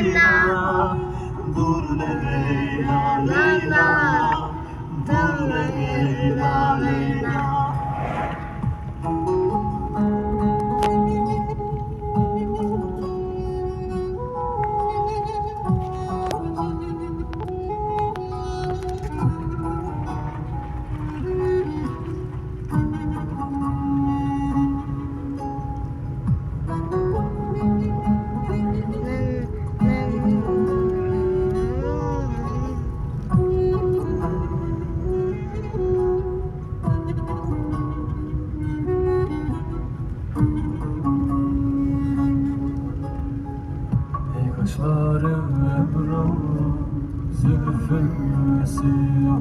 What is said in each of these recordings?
Leyla Leyla Dur Leyla Leyla Kaşları ebru Zülfün siyah.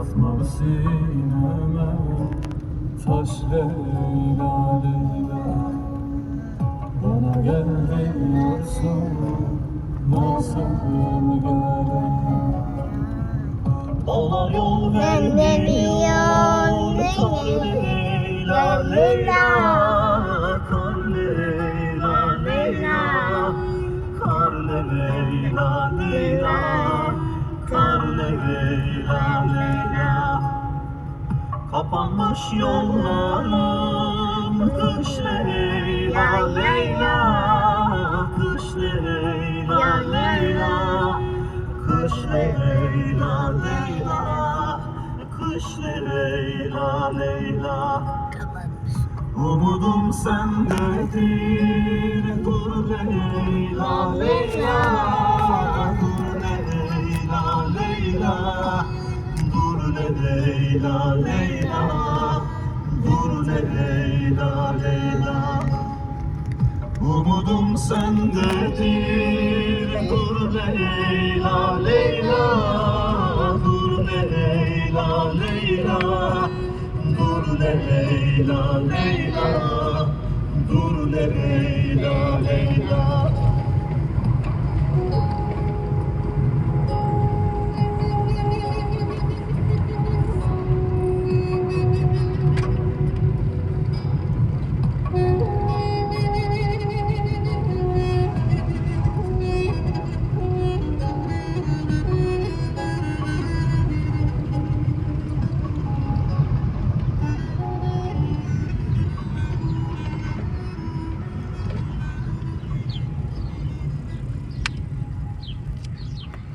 Atma sineme Taş Leyla Leyla Bana gel diyorsun Nasıl geleyim Dağlar yol vermiyor Kar Leyla Kapanmış yollarım Kış Leyla Leyla Kış Leyla Leyla Kış Leyla Leyla Kış Leyla. Leyla Umudum sendedir Leyla Leyla Dur Leyla Leyla. Umudum sendedir Dur Leyla Leyla. Dur Leyla Leyla. Dur Leyla Leyla. Dur Leyla Leyla